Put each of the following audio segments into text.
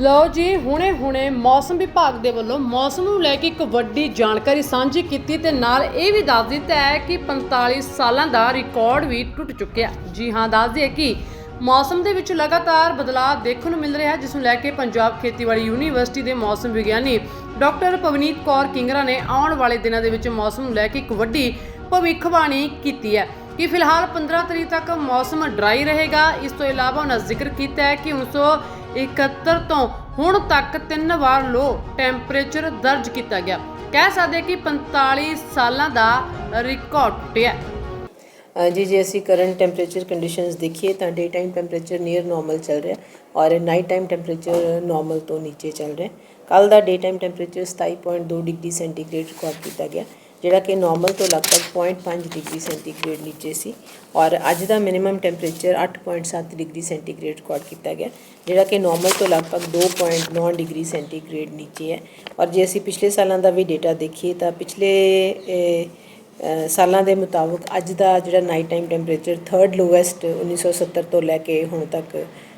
ਲਓ ਜੀ, ਹੁਣੇ ਹੁਣੇ ਮੌਸਮ ਵਿਭਾਗ ਦੇ ਵੱਲੋਂ ਮੌਸਮ ਨੂੰ ਲੈ ਕੇ ਇੱਕ ਵੱਡੀ ਜਾਣਕਾਰੀ ਸਾਂਝੀ ਕੀਤੀ ਤੇ ਨਾਲ ਇਹ ਵੀ ਦੱਸ ਦਿੱਤਾ ਹੈ ਕਿ 45 ਸਾਲਾਂ ਦਾ ਰਿਕਾਰਡ ਵੀ ਟੁੱਟ ਚੁੱਕਿਆ। ਜੀ ਹਾਂ, ਦੱਸ ਦਈਏ ਕਿ ਮੌਸਮ ਦੇ ਵਿੱਚ ਲਗਾਤਾਰ ਬਦਲਾਅ ਦੇਖਣ ਨੂੰ ਮਿਲ ਰਿਹਾ ਹੈ, ਜਿਸ ਨੂੰ ਲੈ ਕੇ ਪੰਜਾਬ ਖੇਤੀਬਾੜੀ ਯੂਨੀਵਰਸਿਟੀ ਦੇ ਮੌਸਮ ਵਿਗਿਆਨੀ ਡਾਕਟਰ ਪਵਨੀਤ ਕੌਰ ਕਿੰਗਰਾ ਨੇ ਆਉਣ ਵਾਲੇ ਦਿਨਾਂ ਦੇ ਵਿੱਚ ਮੌਸਮ ਨੂੰ ਲੈ ਕੇ ਇੱਕ ਵੱਡੀ ਭਵਿੱਖਬਾਣੀ ਕੀਤੀ ਹੈ ਕਿ ਫਿਲਹਾਲ 15 ਤਰੀਕ ਤੱਕ ਮੌਸਮ ਡਰਾਈ ਰਹੇਗਾ। ਇਸ ਤੋਂ ਇਲਾਵਾ ਉਹਨਾਂ ਜ਼ਿਕਰ ਕੀਤਾ ਹੈ ਕਿ 1971 ਤੋਂ ਹੁਣ ਤੱਕ ਤਿੰਨ ਵਾਰ ਲੋ ਟੈਂਪਰੇਚਰ ਦਰਜ ਕੀਤਾ ਗਿਆ। ਕਹਿ ਸਕਦੇ ਕਿ 45 ਸਾਲਾਂ ਦਾ ਰਿਕਾਰਡ ਟੁੱਟਿਆ ਜੀ, ਜੇ ਅਸੀਂ ਕਰੰਟ ਟੈਂਪਰੇਚਰ ਕੰਡੀਸ਼ਨਸ ਦੇਖੀਏ ਤਾਂ day time temperature near normal ਚੱਲ ਰਿਹਾ ਔਰ ਨਾਈਟ ਟਾਈਮ ਟੈਂਪਰੇਚਰ ਨਾਰਮਲ ਤੋਂ ਨੀਚੇ ਚੱਲ ਰਿਹਾ ਕੱਲ ਦਾ day time temperature 27.2 degree centigrade record ਕੀਤਾ ਗਿਆ। ਜਿਹੜਾ ਕਿ ਨਾਰਮਲ ਤੋਂ ਲਗਭਗ 0.5 ਡਿਗਰੀ ਸੈਂਟੀਗ੍ਰੇਡ ਨੀਚੇ ਸੀ ਔਰ ਅੱਜ ਦਾ minimum temperature 8.7 degree centigrade record ਕੀਤਾ ਗਿਆ, ਜਿਹੜਾ ਕਿ ਨਾਰਮਲ ਤੋਂ ਲਗਭਗ 2.9 ਡਿਗਰੀ ਸੈਂਟੀਗ੍ਰੇਡ ਨੀਚੇ ਹੈ। ਔਰ ਜੇ ਅਸੀਂ ਪਿਛਲੇ ਸਾਲਾਂ ਦਾ ਵੀ ਡੇਟਾ ਦੇਖੀਏ ਤਾਂ ਪਿਛਲੇ ਸਾਲਾਂ ਦੇ ਮੁਤਾਬਕ ਅੱਜ ਦਾ ਜਿਹੜਾ night time temperature third lowest 1970 ਤੋਂ ਲੈ ਕੇ ਹੁਣ ਤੱਕ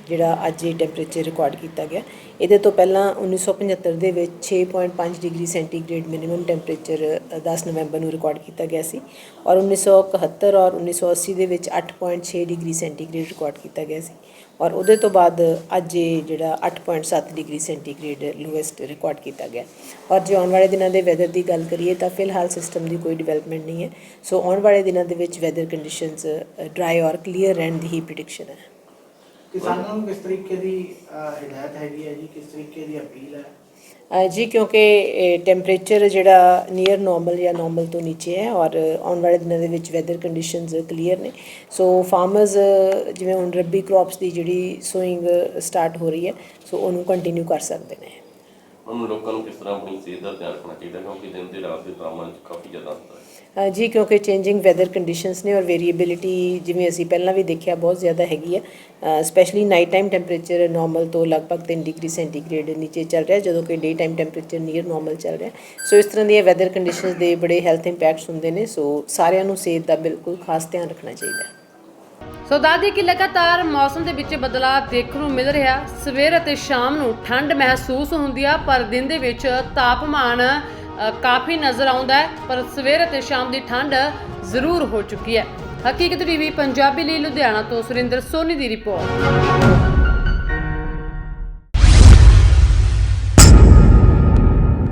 ਜਿਹੜਾ ਅੱਜ ਇਹ ਟੈਂਪਰੇਚਰ ਰਿਕਾਰਡ ਕੀਤਾ ਗਿਆ, ਇਹਦੇ ਤੋਂ ਪਹਿਲਾਂ 1975 ਦੇ ਵਿੱਚ 6.5 ਡਿਗਰੀ ਸੈਂਟੀਗ੍ਰੇਡ ਮਿਨੀਮਮ ਟੈਂਪਰੇਚਰ 10 ਨਵੰਬਰ ਨੂੰ ਰਿਕਾਰਡ ਕੀਤਾ ਗਿਆ ਸੀ ਔਰ 1971 ਔਰ 1980 ਦੇ ਵਿੱਚ 8.6 ਡਿਗਰੀ ਸੈਂਟੀਗ੍ਰੇਡ ਰਿਕਾਰਡ ਕੀਤਾ ਗਿਆ ਸੀ ਔਰ ਉਹਦੇ ਤੋਂ ਬਾਅਦ ਅੱਜ ਇਹ ਜਿਹੜਾ 8.7 ਡਿਗਰੀ ਸੈਂਟੀਗ੍ਰੇਡ ਲੋਐਸਟ ਰਿਕਾਰਡ ਕੀਤਾ ਗਿਆ। ਔਰ ਜੇ ਆਉਣ ਵਾਲੇ ਦਿਨਾਂ ਦੇ ਵੈਦਰ ਦੀ ਗੱਲ ਕਰੀਏ ਤਾਂ ਫਿਲਹਾਲ ਸਿਸਟਮ ਦੀ ਕੋਈ ਡਿਵੈਲਪਮੈਂਟ ਨਹੀਂ ਹੈ। ਸੋ ਆਉਣ ਵਾਲੇ ਦਿਨਾਂ ਦੇ ਵਿੱਚ ਵੈਦਰ ਕੰਡੀਸ਼ਨਸ ਡਰਾਈ ਔਰ ਕਲੀਅਰ ਰਹਿਣ ਦੀ ਹੀ ਪ੍ਰੈਡਿਕਸ਼ਨ ਹੈ। ਕਿਸਾਨਾਂ ਨੂੰ ਕਿਸ ਤਰੀਕੇ ਦੀ ਹਦਾਇਤ ਹੈਗੀ ਹੈ ਜੀ? ਕਿਸ ਤਰੀਕੇ ਦੀ ਅਪੀਲ ਹੈ? ਜੀ, ਕਿਉਂਕਿ ਟੈਂਪਰੇਚਰ ਜਿਹੜਾ ਨੀਅਰ ਨਾਰਮਲ ਜਾਂ ਨਾਰਮਲ ਤੋਂ ਨੀਚੇ ਹੈ ਔਰ ਆਉਣ ਵਾਲੇ ਦਿਨਾਂ ਦੇ ਵਿੱਚ ਵੈਦਰ ਕੰਡੀਸ਼ਨਸ ਕਲੀਅਰ ਨੇ। ਸੋ ਫਾਰਮਰਸ ਜਿਵੇਂ ਹੁਣ ਰੱਬੀ ਕ੍ਰੌਪਸ ਦੀ ਜਿਹੜੀ ਸੋਇੰਗ ਸਟਾਰਟ ਹੋ ਰਹੀ ਹੈ ਸੋ ਉਹਨੂੰ ਕੰਟੀਨਿਊ ਕਰ ਸਕਦੇ ਨੇ। ਉਹਨਾਂ ਲੋਕਾਂ ਨੂੰ ਕਿਸ ਤਰ੍ਹਾਂ ਆਪਣੀ ਸਿਹਤ ਦਾ ਧਿਆਨ ਰੱਖਣਾ ਚਾਹੀਦਾ, ਕਿਉਂਕਿ ਦਿਨ ਦੇ ਰਾਤ ਦੇ ਤਾਪਮਾਨ 'ਚ ਕਾਫੀ ਜ਼ਿਆਦਾ ਅੰਤਰ ਹੈ। ਜੀ, ਕਿਉਂਕਿ ਚੇਂਜਿੰਗ ਵੈਦਰ ਕੰਡੀਸ਼ਨਸ ਨੇ ਔਰ ਵੇਰੀਏਬਿਲਿਟੀ ਜਿਵੇਂ ਅਸੀਂ ਪਹਿਲਾਂ ਵੀ ਦੇਖਿਆ ਬਹੁਤ ਜ਼ਿਆਦਾ ਹੈਗੀ ਹੈ specially night time temperature normal ਤੋਂ ਲਗਭਗ 3 ਡਿਗਰੀ ਸੈਂਟੀਗ੍ਰੇਡ ਨੀਚੇ ਚੱਲ ਰਿਹਾ, ਜਦੋਂ ਕਿ day time temperature near normal ਚੱਲ ਰਿਹਾ। ਸੋ ਇਸ ਤਰ੍ਹਾਂ ਦੀਆਂ ਵੈਦਰ ਕੰਡੀਸ਼ਨਸ ਦੇ ਬੜੇ ਹੈਲਥ ਇੰਪੈਕਟਸ ਹੁੰਦੇ ਨੇ ਸੋ ਸਾਰਿਆਂ ਨੂੰ ਸਿਹਤ ਦਾ ਬਿਲਕੁਲ ਖਾਸ ਧਿਆਨ ਰੱਖਣਾ ਚਾਹੀਦਾ। ਸੋ ਦਾਦੀ ਕਿ ਲਗਾਤਾਰ ਮੌਸਮ ਦੇ ਵਿੱਚ ਬਦਲਾਅ ਦੇਖਣ ਨੂੰ ਮਿਲ ਰਿਹਾ। ਸਵੇਰ ਅਤੇ ਸ਼ਾਮ ਨੂੰ ਠੰਡ ਮਹਿਸੂਸ ਹੁੰਦੀ ਆ, ਪਰ ਦਿਨ ਦੇ ਵਿੱਚ ਤਾਪਮਾਨ ਕਾਫੀ ਨਜ਼ਰ ਆਉਂਦਾ ਹੈ, ਪਰ ਸਵੇਰ ਅਤੇ ਸ਼ਾਮ ਦੀ ਠੰਡ ਜ਼ਰੂਰ ਹੋ ਚੁੱਕੀ ਹੈ। ਹਕੀਕਤ ਟੀਵੀ, ਪੰਜਾਬੀ ਲਈ ਲੁਧਿਆਣਾ ਤੋਂ ਸੁਰਿੰਦਰ ਸੋਨੀ ਦੀ ਰਿਪੋਰਟ।